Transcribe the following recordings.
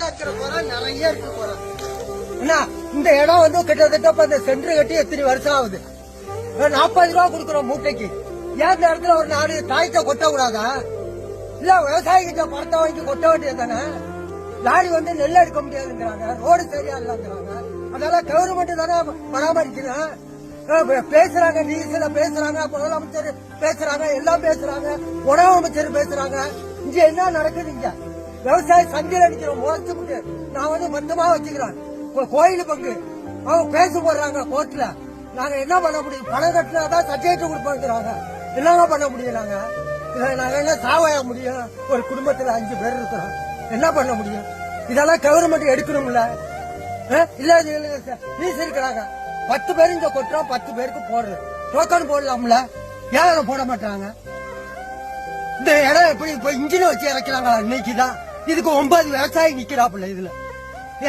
நிறைய இருக்கு என்ன இந்த இடம் வந்து கிட்டத்தட்ட இப்ப இந்த சென்டர் கட்டி எத்தனை வருஷம் ஆகுது? நாற்பது ரூபா கொடுக்குறோம் மூட்டைக்கு. ஏன் இந்த இடத்துல ஒரு நாலு தாயத்தை கொட்ட கூடாதா இல்ல விவசாயி கிட்ட பணத்தை வாங்கி கொட்ட வேண்டியது தானே லாரி வந்து நெல் எடுக்க முடியாதுங்கிறாங்க ரோடு சரியா இல்லைங்கிறாங்க. அதெல்லாம் கவர்மெண்ட் தானே பராமரிக்கணும் பேசுறாங்க நீசில பேசுறாங்க முதலமைச்சர் பேசுறாங்க எல்லாம் பேசுறாங்க உணவு அமைச்சர் பேசுறாங்க. இங்க என்ன நடக்குது இங்க? விவசாய சந்தையில் அடிக்கிறோம் முறைச்சு நான் வந்து மொத்தமா வச்சுக்கிறேன். கோயில் பங்கு. அவங்க பேச போடுறாங்க கோர்ட்ல. நாங்க என்ன பண்ண முடியும்? பணம் கட்டினாதான் சர்டிபிகேட் கொடுப்பாங்கிறாங்க. என்னங்க பண்ண முடியும் நாங்க? நாங்க என்ன சாவாய முடியும்? ஒரு குடும்பத்துல அஞ்சு பேர் இருக்கிறோம். என்ன பண்ண முடியும்? இதெல்லாம் கவர்மெண்ட் எடுக்கணும்ல. இல்ல இது இருக்கிறாங்க. பத்து பேர் இங்க கொட்டுறோம் பத்து பேருக்கு போடுறோம் டோக்கன் போடலாம்ல. ஏன் போட மாட்டாங்க? இந்த இடம் எப்படி இப்ப இன்ஜினை வச்சு இறக்கிறாங்களா? இன்னைக்கு தான் இதுக்கு ஒன்பது விவசாயி நிக்கிறாப்புல இதுல.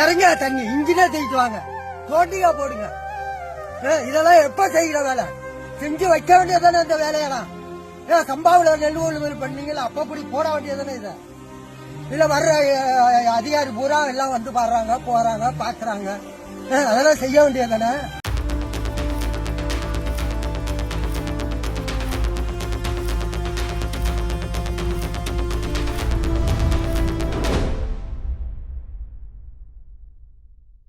இறங்க தண்ணி இன்ஜினே தூக்கிட்டு வாங்க. தோண்டியா போடுங்க. இதெல்லாம் எப்ப செய்கிற வேலை? செஞ்சு வைக்க வேண்டியதானே இந்த வேலையெல்லாம்? ஏன் சம்பாவில நெல் கொள்முதல் பண்ணீங்களா அப்ப அப்படி போட வேண்டியதானே இதை? இதுல வர்ற அதிகாரி பூரா எல்லாம் வந்து பாடுறாங்க போறாங்க பாக்குறாங்க. அதெல்லாம் செய்ய வேண்டியதானே